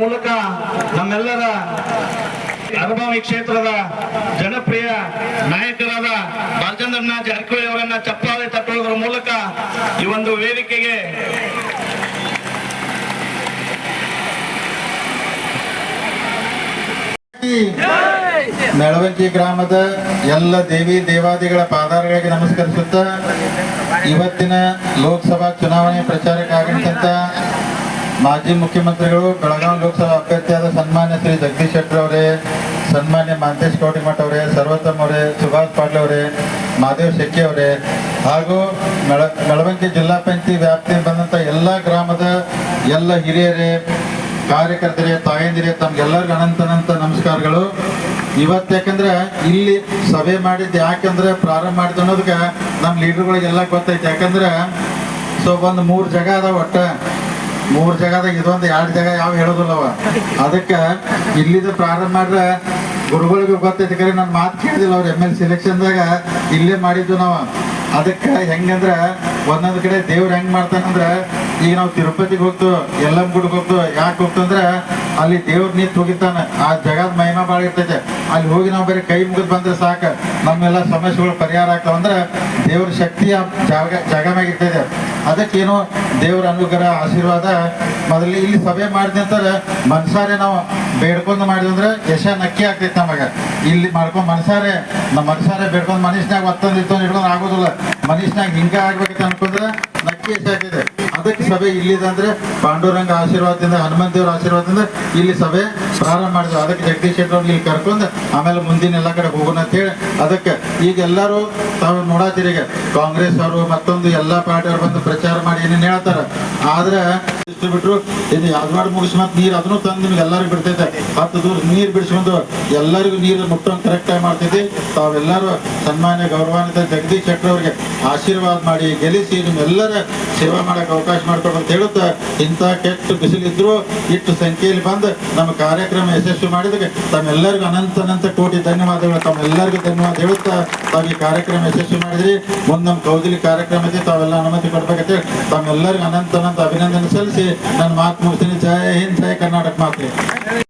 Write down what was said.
ಮೂಲಕ ನಮ್ಮೆಲ್ಲರ ಅನುಭವಿ ಕ್ಷೇತ್ರದ ಜನಪ್ರಿಯ ನಾಯಕರಾದ ಬಾಲಚಂದ್ರನಾಥ್ ಜಾರಕಿಹೊಳಿ ಅವರನ್ನ ಚಪ್ಪಾಳೆ ತಟ್ಟುವುದರ ಮೂಲಕ ಈ ಒಂದು ವೇದಿಕೆಗೆ ಮೆಳವಂಕಿ ಗ್ರಾಮದ ಎಲ್ಲ ದೇವಿ ದೇವಾದಿಗಳ ಪಾದಾರಗಳಿಗೆ ನಮಸ್ಕರಿಸುತ್ತಾ ಇವತ್ತಿನ ಲೋಕಸಭಾ ಚುನಾವಣೆ ಪ್ರಚಾರಕ್ಕೆ ಆಗಮಿಸಿದಂತ ಮಾಜಿ ಮುಖ್ಯಮಂತ್ರಿಗಳು ಬೆಳಗಾವಿ ಲೋಕಸಭಾ ಅಭ್ಯರ್ಥಿಯಾದ ಸನ್ಮಾನ್ಯ ಶ್ರೀ ಜಗದೀಶ್ ಶೆಟ್ಟರ್ ಅವರೇ, ಸನ್ಮಾನ್ಯ ಮಾಂತೇಶ್ ಕೌಟಿಮಠ್ ಅವರೇ, ಸರ್ವೋತ್ತಮ್ ಅವರೇ, ಸುಭಾಷ್ ಪಾಟೀಲ್ ಅವರೇ ಮಹಾದೇವ್ ಶೆಟ್ಟಿ ಅವರೇ ಹಾಗೂ ಮೆಳ ಜಿಲ್ಲಾ ಪಂಚಾಯತಿ ವ್ಯಾಪ್ತಿ ಬಂದಂಥ ಎಲ್ಲ ಗ್ರಾಮದ ಎಲ್ಲ ಹಿರಿಯರೇ, ಕಾರ್ಯಕರ್ತರೇ, ತಾಯಂದಿರೇ, ತಮ್ಗೆಲ್ಲರಿಗೂ ಅನಂತ ಅನಂತ ನಮಸ್ಕಾರಗಳು. ಇವತ್ತು ಯಾಕಂದ್ರೆ ಇಲ್ಲಿ ಸಭೆ ಮಾಡಿದ್ದು ಯಾಕಂದ್ರೆ ಪ್ರಾರಂಭ ಮಾಡಿದ್ದು ಅನ್ನೋದಕ್ಕೆ ನಮ್ಮ ಲೀಡರ್ಗಳಿಗೆಲ್ಲ ಗೊತ್ತೈತೆ. ಯಾಕಂದ್ರೆ ಸೊ, ಒಂದು ಮೂರು ಜಾಗ ಅದಾವ ಒಟ್ಟ. ಮೂರು ಜಾಗದಾಗ ಇದೊಂದು ಎರಡು ಜಾಗ ಯಾವ ಹೇಳೋದಿಲ್ಲವ. ಅದಕ್ಕೆ ಇಲ್ಲಿದ ಪ್ರಾರಂಭ ಮಾಡ್ರೆ ಗುರುಗಳಿಗೆ ಗೊತ್ತೈತೆ ಕರೆ ನನ್ನ ಮಾತು ಕೇಳಿದಿಲ್ಲ ಅವ್ರು ಎಂ ಎಲ್ ಸಿಲೆಕ್ಷನ್ದಾಗ ಇಲ್ಲೇ ಮಾಡಿದ್ದು ನಾವು. ಅದಕ್ಕೆ ಹೆಂಗಂದ್ರೆ ಒಂದೊಂದು ಕಡೆ ದೇವ್ರು ಹೆಂಗ್ ಮಾಡ್ತಾನಂದ್ರೆ, ಈಗ ನಾವು ತಿರುಪತಿಗೆ ಹೋಗ್ತು ಎಲ್ಲಂ ಗುಡ್ಗೆ ಹೋಗ್ತು, ಯಾಕೆ ಹೋಗ್ತಂದ್ರೆ ಅಲ್ಲಿ ದೇವ್ರ ನೀತ್ ಹೋಗಿರ್ತಾನ. ಆ ಜಗದ ಮಹಿಮಾ ಭಾಳ ಇರ್ತೈತೆ. ಅಲ್ಲಿ ಹೋಗಿ ನಾವು ಬರೀ ಕೈ ಮುಗಿದು ಬಂದ್ರೆ ಸಾಕು. ನಮ್ಮೆಲ್ಲ ಸಮಸ್ಯೆಗಳು ಪರಿಹಾರ ಆಗ್ತಾವಂದ್ರೆ ದೇವ್ರ ಶಕ್ತಿ ಆ ಜಾಗ ಜಾಗ ಮ್ಯಾಗ ಇರ್ತೈತೆ. ಅದಕ್ಕೇನು ದೇವ್ರ ಅನುಗ್ರಹ ಆಶೀರ್ವಾದ. ಮೊದಲು ಇಲ್ಲಿ ಸಭೆ ಮಾಡಿದೆ ಅಂತಾರೆ ಮನ್ಸಾರೆ ನಾವು ಬೇಡ್ಕೊಂಡು ಮಾಡಿದ್ವಿ ಅಂದ್ರೆ ಯಶ ನಕ್ಕಿ ಆಗ್ತೈತೆ ನಮಗೆ. ಇಲ್ಲಿ ಮಾಡ್ಕೊಂಡು ಮನ್ಸಾರೆ, ನಮ್ಮ ಮನ್ಸಾರೆ ಬೇಡ್ಕೊಂಡು ಮನುಷ್ಯನಾಗ ಒತ್ತೊಂದು ಇತ್ತೊಂದು ಆಗೋದಿಲ್ಲ. ಮನುಷ್ಯನಾಗ ಹಿಂಗೆ ಆಗ್ಬೇಕಂತ ಅನ್ಕೊಂಡ್ರೆ ಯಶ ಅದಕ್ಕೆ ಸಭೆ ಇಲ್ಲಿದೆ ಅಂದ್ರೆ ಪಾಂಡುರಂಗ ಆಶೀರ್ವಾದದಿಂದ ಹನುಮಂತ ದೇವರ ಆಶೀರ್ವಾದದಿಂದ ಇಲ್ಲಿ ಸಭೆ ಪ್ರಾರಂಭ ಮಾಡಿದ್ರು. ಅದಕ್ಕೆ ಜಗದೀಶ್ ಶೆಟ್ಟರ್ ಇಲ್ಲಿ ಕರ್ಕೊಂಡು ಆಮೇಲೆ ಮುಂದಿನ ಎಲ್ಲ ಕಡೆ ಹೋಗೋಣ ಅಂತ ಹೇಳಿ ಅದಕ್ಕೆ ಈಗ ಎಲ್ಲರೂ ತಾವು ನೋಡತ್ತೀರಿ ಈಗ ಕಾಂಗ್ರೆಸ್ ಅವರು ಮತ್ತೊಂದು ಎಲ್ಲಾ ಪಾರ್ಟಿ ಅವ್ರು ಬಂದು ಪ್ರಚಾರ ಮಾಡಿ ಏನೇನು ಹೇಳ್ತಾರ. ಆದ್ರೆ ಬಿಟ್ರು ಇದು ಯಾದವಾಡ ಮುಗಿಸ್ ಮತ್ತೆ ನೀರು ಅದನ್ನು ತಂದು ನಿಮ್ಗೆ ಎಲ್ಲರಿಗೂ ಬಿಡ್ತೈತೆ. ಹತ್ತು ದೂರ ನೀರು ಬಿಡಿಸ್ಕೊಂಡು ಎಲ್ಲರಿಗೂ ನೀರು ಮುಟ್ಟೋಂಗ್ ಕರೆಕ್ಟ್ ಆಗಿ ಮಾಡ್ತೈತಿ ತಾವೆಲ್ಲರೂ ಸನ್ಮಾನ್ಯ ಗೌರವಾನ್ವಿತ ಜಗದೀಶ್ ಶೆಟ್ಟರ್ ಅವರಿಗೆ ಆಶೀರ್ವಾದ ಮಾಡಿ ಗೆಲ್ಲಿಸಿ ನಿಮ್ಮೆಲ್ಲರ ಸೇವೆ ಮಾಡಕ್ಕೆ ಅವಕಾಶ ಮಾಡ್ಕೊಡು ಅಂತ ಹೇಳುತ್ತಾ ಇಂಥ ಕೆಟ್ಟ ಬಿಸಿಲಿದ್ರು ಇಷ್ಟು ಸಂಖ್ಯೆಯಲ್ಲಿ ಬಂದು ನಮ್ಮ ಕಾರ್ಯಕ್ರಮ ಯಶಸ್ವಿ ಮಾಡಿದಕ್ಕೆ ತಮ್ಮೆಲ್ಲರಿಗೂ ಅನಂತ ಅನಂತ ಕೋಟಿ ಧನ್ಯವಾದಗಳು. ತಮ್ಮೆಲ್ಲರಿಗೂ ಧನ್ಯವಾದ ಹೇಳುತ್ತಾ ತಾವು ಈ ಕಾರ್ಯಕ್ರಮ ಯಶಸ್ವಿ ಮಾಡಿದ್ರಿ. ಮುಂದೆ ನಮ್ಮ ಕಾರ್ಯಕ್ರಮ ಕಾರ್ಯಕ್ರಮಕ್ಕೆ ತಾವೆಲ್ಲ ಅನುಮತಿ ಕೊಡ್ಬೇಕಂತ ಹೇಳಿ ತಮ್ಮೆಲ್ಲರಿಗೂ ಅನಂತ ಅನಂತ ಅಭಿನಂದನೆ ಸಲ್ಲಿಸಿ ನನ್ನ ಮಾತು ಮುಗಿಸ್ತೀನಿ ಜೈ ಹಿಂದ್ ಜೈ ಕರ್ನಾಟಕ ಮಾತ್ರಿ